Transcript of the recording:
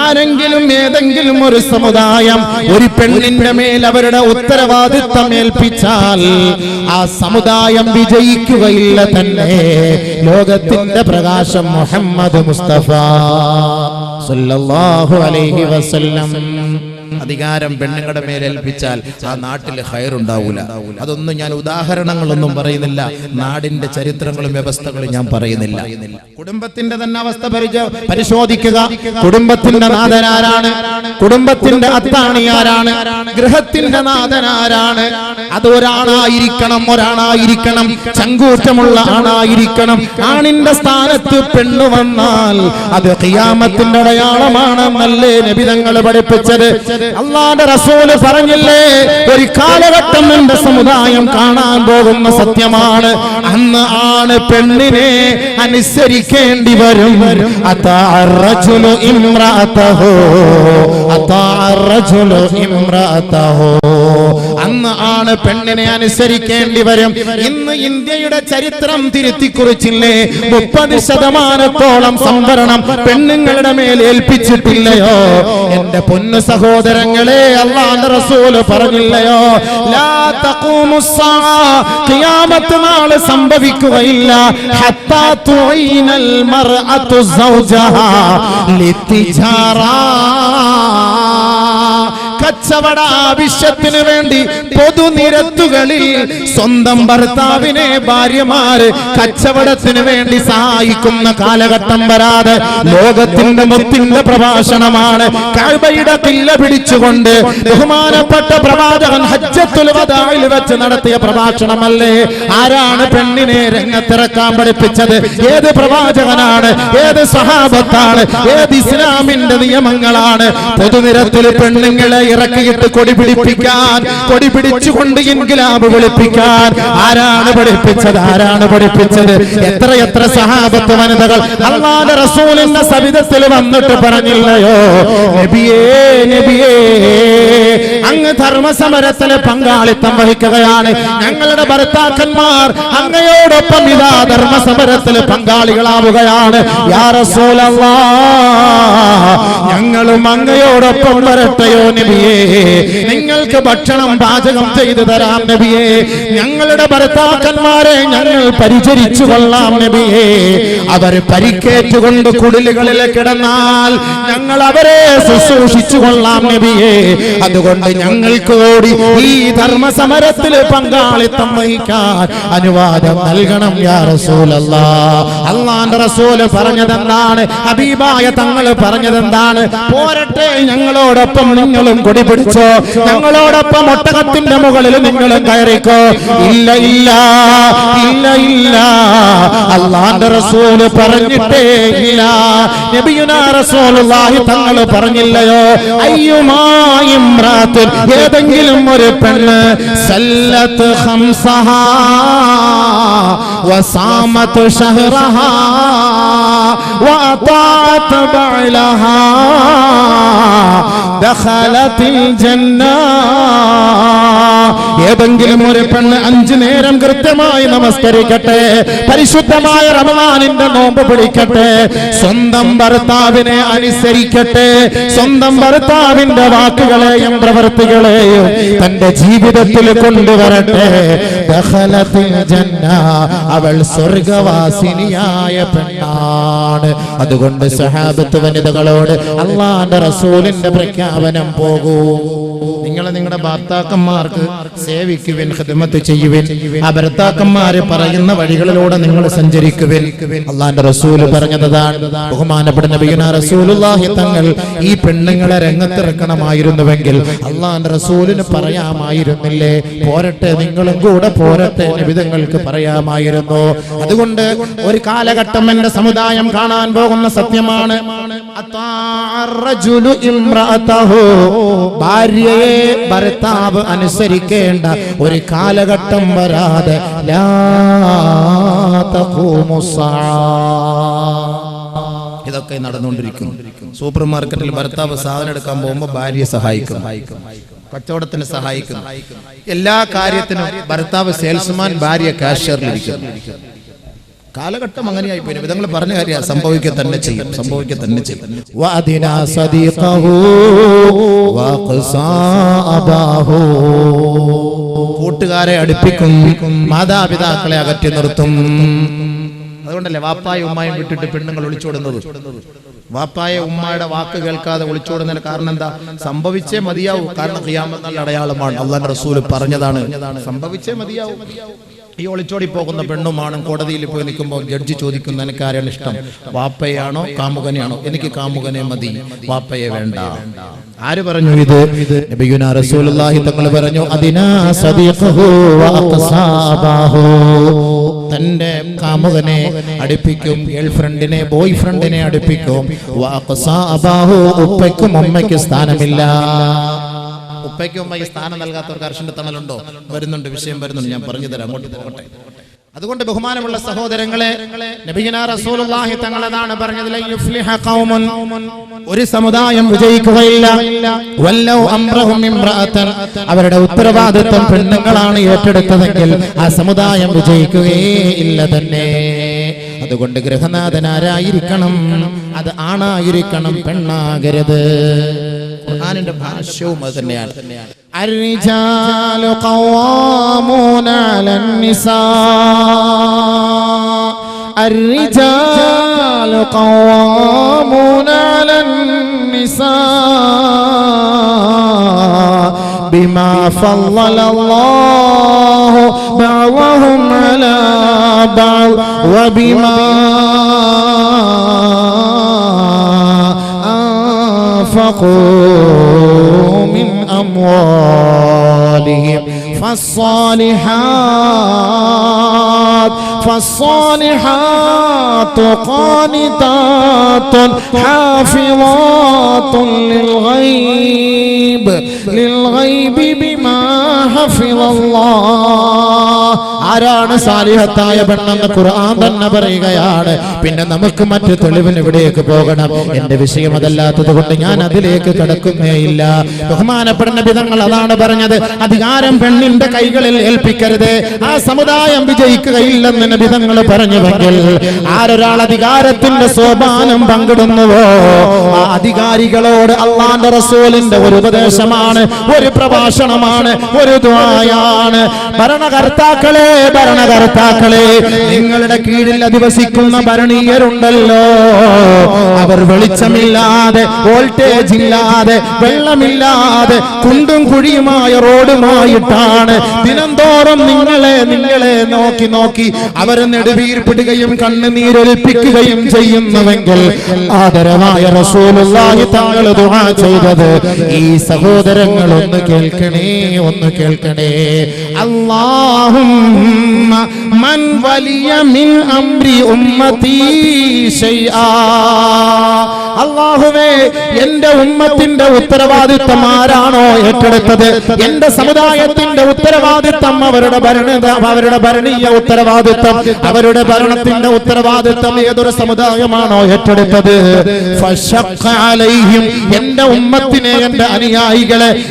ആരെങ്കിലും ഏതെങ്കിലും ഒരു സമുദായം ഒരു പെണ്ണിന്റെ മേൽ അവരുടെ ഉത്തരവാദിത്തം ഏൽപ്പിച്ചാൽ ആ സമുദായം വിജയിക്കുകയില്ല തന്നെ. ലോകത്തിന്റെ പ്രകാശം മുഹമ്മദ് മുസ്തഫ സല്ലല്ലാഹു അലൈഹി വസല്ലം. അധികാരം പെണ്ണുങ്ങളുടെ മേൽ ഏൽപ്പിച്ചാൽ ആ നാട്ടിൽ ഹയറുണ്ടാവൂല അതൊന്നും ഞാൻ ഉദാഹരണങ്ങളൊന്നും പറയുന്നില്ല. നാടിന്റെ ചരിത്രങ്ങളും വ്യവസ്ഥകളും ഞാൻ പറയുന്നില്ല. കുടുംബത്തിന്റെ തന്നെ അവസ്ഥ പരിശോധിക്കുക. കുടുംബത്തിന്റെ നാഥനാരാണ്. കുടുംബത്തിന്റെ അത്താണി ആരാണ് ഗൃഹത്തിന്റെ നാഥനാരാണ്. അത് ഒരാളായിരിക്കണം ഒരാളായിരിക്കണം. ചങ്കൂറ്റമുള്ള ആണായിരിക്കണം. ആണിന്റെ സ്ഥാനത്ത് പെണ്ണു വന്നാൽ അത് ഖിയാമത്തിന്റെ അടയാളമാണെന്നല്ലേ നബിതങ്ങൾ പഠിപ്പിച്ചത്. അള്ളാന്റെ റസൂൽ പറഞ്ഞില്ലേ ഒരു കാലഘട്ടം എന്റെ സമുദായം കാണാൻ പോകുന്ന സത്യമാണ്. അന്ന് ആണ് പെണ്ണിനെ അനുസരിക്കേണ്ടി വരും. അതാ അന്ന് ആണ് പെണ്ണിനെ അനുസരിക്കേണ്ടി വരും. ഇന്ന് ഇന്ത്യയുടെ ചരിത്രം തിരുത്തി കുറിച്ചില്ലേ മുപ്പത് ശതമാനത്തോളം സംവരണം പെണ്ണുങ്ങളുടെ മേൽ ഏൽപ്പിച്ചിട്ടില്ലയോ? എന്റെ പൊന്നു സഹോദരങ്ങളെ അള്ളാന്റെ റസൂൽ പറഞ്ഞില്ലയോ? ഖിയാമത്ത് നാൾ സംഭവിക്കുകയില്ല. ഹത്താ തുഈനൽ കച്ചവട ആവശ്യത്തിന് വേണ്ടി പൊതുനിരത്തുകളിൽ സ്വന്തം ഭർത്താവിനെ ഭാര്യമാര് കച്ചവടത്തിന് വേണ്ടി സഹായിക്കുന്ന കാലഘട്ടം വരാതെ ലോകത്തിന്റെ മുത്തിന്റെ പ്രഭാഷണമാണ് കഴിവയുടെ കില്ല പിടിച്ചുകൊണ്ട് ബഹുമാനപ്പെട്ട പ്രവാചകൻ ഹജ്ജത്തുൽ വദാഇൽ വെച്ച് നടത്തിയ പ്രഭാഷണമല്ലേ? ആരാണ് പെണ്ണിനെ രംഗത്തിറക്കാൻ പഠിപ്പിച്ചത്? ഏത് പ്രവാചകനാണ്? ഏത് സഹാബത്താണ്? ഏത് ഇസ്ലാമിന്റെ നിയമങ്ങളാണ്? പൊതുനിരത്തിൽ പെണ്ണുങ്ങളെ ഇറക്കിയിട്ട് കൊടി പിടിപ്പിക്കാൻ കൊടി പിടിച്ചുകൊണ്ട് ഇൻകിലാബ് വിളിപ്പിക്കാൻ. ആരാണ് പഠിപ്പിച്ചത്? ആരാണ് പഠിപ്പിച്ചത്? എത്ര എത്ര സഹാബത്ത് വനിതകൾ അള്ളാന്റെ റസൂലിന്റെ സവിധത്തിൽ വന്നിട്ട് പറഞ്ഞില്ലയോ? നബിയേ നബിയേ അങ്ങ് ധർമ്മസമരത്തിലെ പങ്കാളിത്തം വഹിക്കുകയാണ്. ഞങ്ങളുടെ ഭർത്താക്കന്മാർ അങ്ങയോടൊപ്പം ഇതാ ധർമ്മസമരത്തിൽ പങ്കാളികളാവുകയാണ്. യാ ഞങ്ങളും അങ്ങയോടൊപ്പം വരട്ടെയോ നബിയേ നിങ്ങൾക്ക് ഭക്ഷണം പാചകം ചെയ്തു തരാം നബിയേ. ഞങ്ങളുടെ ഭർത്താക്കന്മാരെ ഞങ്ങൾ പരിചരിച്ചു കൊള്ളാം നബിയേ. അവർ പരിക്കേറ്റുകൊണ്ട് കുടിലുകളിൽ കിടന്നാൽ ഞങ്ങൾ അവരെ ശുശ്രൂഷിച്ചു കൊള്ളാം നബിയേ. അതുകൊണ്ട് ഞങ്ങൾക്ക് കൂടി ഈ ധർമ്മസമരത്തിൽ പങ്കാളിത്തം വഹിക്കാൻ അനുവാദം നൽകണം യാ അള്ളാന്റെ റസൂൽ പറഞ്ഞതെന്താണ്? ഹബീബായ തങ്ങൾ പറഞ്ഞതെന്താണ്? പോരട്ടെ ഞങ്ങളോടൊപ്പം നിങ്ങളും കൊടി പിടിച്ചോ? ഞങ്ങളോടൊപ്പം ഒട്ടകത്തിന്റെ മുകളിൽ നിങ്ങളും കയറിക്കോ? ഇല്ല ഇല്ല ഇല്ല ഇല്ല. അള്ളാന്റെ റസൂല് പറഞ്ഞിട്ടേ ഇല്ല നബിയുനാ റസൂലുള്ളാഹി തങ്ങൾ പറഞ്ഞില്ലയോ അയ്യുമായും ഏതെങ്കിലും ഒരു പെണ്ണ് സല്ലത്ത് ഖംസഹാ വസാമത്ത് ഷഹ്റഹാ وأطاعت بعلها دخلت الجنة ഏതെങ്കിലും ഒരു പെണ്ണ് അഞ്ചു നേരം കൃത്യമായി നമസ്കരിക്കട്ടെ പരിശുദ്ധമായ റമദാനിന്റെ നോമ്പ് പിടിക്കട്ടെ. സ്വന്തം ഭർത്താവിനെ അനുസരിക്കട്ടെ. സ്വന്തം ഭർത്താവിന്റെ വാക്കുകളെയും പ്രവൃത്തികളെയും തന്റെ ജീവിതത്തിൽ കൊണ്ടുവരട്ടെ. ജന്ന അവൾ സ്വർഗവാസിനിയായ പെണ്ണാണ്. അതുകൊണ്ട് സഹാബത്ത് വനിതകളോട് അള്ളാന്റെ റസൂലിന്റെ പ്രഖ്യാപനം പോകൂ. നിങ്ങൾ നിങ്ങളുടെ ഭർത്താക്കന്മാർക്ക് സേവിക്കുവിൻ ഖിദ്മത്ത് ചെയ്യുവിൻ ആ ഭർത്താക്കന്മാര് പറയുന്ന വഴികളിലൂടെ നിങ്ങൾ സഞ്ചരിക്കുവിൻ. അള്ളാന്റെ റസൂൽ പറഞ്ഞതാണ് ബഹുമാനപ്പെട്ട നബിയുന റസൂലുള്ളാഹി തങ്ങൾ ഈ പെണ്ണുങ്ങളെ രംഗത്തിറക്കണമായിരുന്നുവെങ്കിൽ അള്ളാന്റെ റസൂലിന് പറയാമായിരുന്നില്ലേ? പോരട്ടെ നിങ്ങളും കൂടെ പോരട്ടെ നിബിതങ്ങൾക്ക് പറയാമായിരുന്നു. അതുകൊണ്ട് ഒരു കാലഘട്ടം എന്റെ സമുദായം കാണാൻ പോകുന്ന സത്യമാണ്. ഭാര്യയെ ഭർത്താവ് അനുസരിക്കേണ്ട ഒരു കാലഘട്ടം വരാതെ. ഇതൊക്കെ നടന്നുകൊണ്ടിരിക്കുന്നു. സൂപ്പർ മാർക്കറ്റിൽ ഭർത്താവ് സാധനം എടുക്കാൻ പോകുമ്പോൾ ഭാര്യയെ സഹായിക്കും. കച്ചവടത്തിന് സഹായിക്കും. എല്ലാ കാര്യത്തിനും ഭർത്താവ് സെയിൽസ്മാൻ ഭാര്യ കാഷ്യറിലിരിക്കുന്നു കാലഘട്ടം അങ്ങനെയായി പോയി. വിധങ്ങൾ പറഞ്ഞ കാര്യ സംഭവിക്കുക തന്നെ ചെയ്യും. സംഭവിക്കുക തന്നെ ചെയ്യും. കൂട്ടുകാരെ അടുപ്പിക്കും. മാതാപിതാക്കളെ അകറ്റി നിർത്തും. അതുകൊണ്ടല്ലേ വാപ്പായും ഉമ്മായും വിട്ടിട്ട് പെണ്ണുങ്ങൾ ഒളിച്ചോടുന്നത്? വാപ്പായ ഉമ്മായുടെ വാക്ക് കേൾക്കാതെ ഒളിച്ചോടുന്നതിന് കാരണം എന്താ? സംഭവിച്ചേ മതിയാവും. കാരണം ക്യാമെന്നുള്ള അടയാളമാണ്. അള്ളാൻ റസൂൽ പറഞ്ഞതാണ്. സംഭവിച്ചേ മതിയാവും. ഈ ഒളിച്ചോടി പോകുന്ന പെണ്ണുമാണ് കോടതിയിൽ പോയി നിൽക്കുമ്പോൾ ജഡ്ജി ചോദിക്കുന്ന എനിക്ക് ആരാണ് ഇഷ്ടം? വാപ്പയാണോ കാമുകനെയാണോ? എനിക്ക് കാമുകനെ മതി. വാപ്പയെ വേണ്ട. ആര് പറഞ്ഞു ഇത്? റസൂലുള്ളാഹി തങ്ങൾ പറഞ്ഞു വഅഖസാബഹു തന്റെ കാമുകനെ അടുപ്പിക്കും ഗേൾ ഫ്രണ്ടിനെ ബോയ് ഫ്രണ്ടിനെ അടുപ്പിക്കും ഉപ്പയ്ക്കും അമ്മയ്ക്കും സ്ഥാനമില്ല. ഉപ്പയ്ക്കും ഉമ്മയ്ക്ക് സ്ഥാനം നൽകാത്തവർക്ക് അർഷന്റെ തണലുണ്ടോ? വരുന്നുണ്ട് വിഷയം വരുന്നുണ്ട്. ഞാൻ പറഞ്ഞു തരാം അങ്ങോട്ട് പോകട്ടെ. അതുകൊണ്ട് ബഹുമാനമുള്ള സഹോദരങ്ങളെ റസൂലുള്ളാഹി തങ്ങളതാണ് പറഞ്ഞത് ഒരു സമുദായം വിജയിക്കുകയില്ല. അവരുടെ ഉത്തരവാദിത്വം പെണ്ണുങ്ങളാണ് ഏറ്റെടുത്തതെങ്കിൽ ആ സമുദായം വിജയിക്കുകയേ ഇല്ല തന്നെ. അതുകൊണ്ട് ഗൃഹനാഥൻ ആരായിരിക്കണം? അത് ആണായിരിക്കണം പെണ്ണാകരുത്. ഖുർആനിന്റെ ഭാഷ്യവും അത് തന്നെയാണ് الرجال قوامون على النساء الرجال قوامون على النساء بما فضل الله بعضهم على بعض وبما أنفقوا أموالهم فالصالحات فالصالحات قانتات حافظات للغيب للغيب بما حفظ الله ആരാണ് സാലിഹത്തായ പെണ്ണെന്ന് ഖുർആൻ തന്നെ പറയുകയാണ് പിന്നെ നമുക്ക് മറ്റു തെളിവിന് ഇവിടേക്ക് പോകണം എന്റെ വിഷയം അതല്ലാത്തത് കൊണ്ട് ഞാൻ അതിലേക്ക് കടക്കുന്നേയില്ല ബഹുമാനപ്പെടുന്ന വിധങ്ങൾ അതാണ് പറഞ്ഞത് അധികാരം പെണ്ണിന്റെ കൈകളിൽ ഏൽപ്പിക്കരുത് ആ സമുദായം വിജയിക്കുകയില്ലെന്ന് നബിതങ്ങൾ പറഞ്ഞുവെങ്കിൽ ആരൊരാൾ അധികാരത്തിന്റെ സോപാനം പങ്കിടുന്നുവോ? ആ അധികാരികളോട് അള്ളാന്റെ റസൂലിന്റെ ഒരു ഉപദേശമാണ് ഒരു പ്രഭാഷണമാണ് ഒരു ദ്വായാണ് ഭരണകർത്താക്കളെ ഭരണകർത്താക്കളെ നിങ്ങളുടെ കീഴിൽ അധിവസിക്കുന്ന ഭരണീയരുണ്ടല്ലോ. അവർ വെളിച്ചമില്ലാതെ വോൾട്ടേജ് ഇല്ലാതെ വെള്ളമില്ലാതെ കുണ്ടും കുഴിയുമായ റോഡുമായിട്ടാണ് ദിനംതോറും നിങ്ങളെ നിങ്ങളെ നോക്കി നോക്കി അവർ നെടുവീർപ്പിടുകയും കണ്ണുനീരൊലിപ്പിക്കുകയും ചെയ്യുന്നുവെങ്കിൽ ആദരവായ റസൂലുള്ളാഹി താങ്കൾ ദുആ ചെയ്തത് ഈ സഹോദരങ്ങൾ ഒന്ന് കേൾക്കണേ ഒന്ന് കേൾക്കണേ. അല്ലാഹുമ്മ മൻ വലിയ മിൻ അംരി ഉമ്മതി ശൈആ. അള്ളാഹുവേ എന്റെ ഉമ്മത്തിന്റെ ഉത്തരവാദിത്തം ആരാണോ ഏറ്റെടുത്തത്? എന്റെ സമുദായത്തിന്റെ ഉത്തരവാദിത്തം അവരുടെ ഭരണ അവരുടെ ഭരണീയ ഉത്തരവാദിത്തം അവരുടെ ഭരണത്തിന്റെ ഉത്തരവാദിത്വം ഏതൊരു സമുദായമാണോ ഏറ്റെടുത്തത്? എന്റെ ഉമ്മത്തിനെ എന്റെ അനുയായികളെ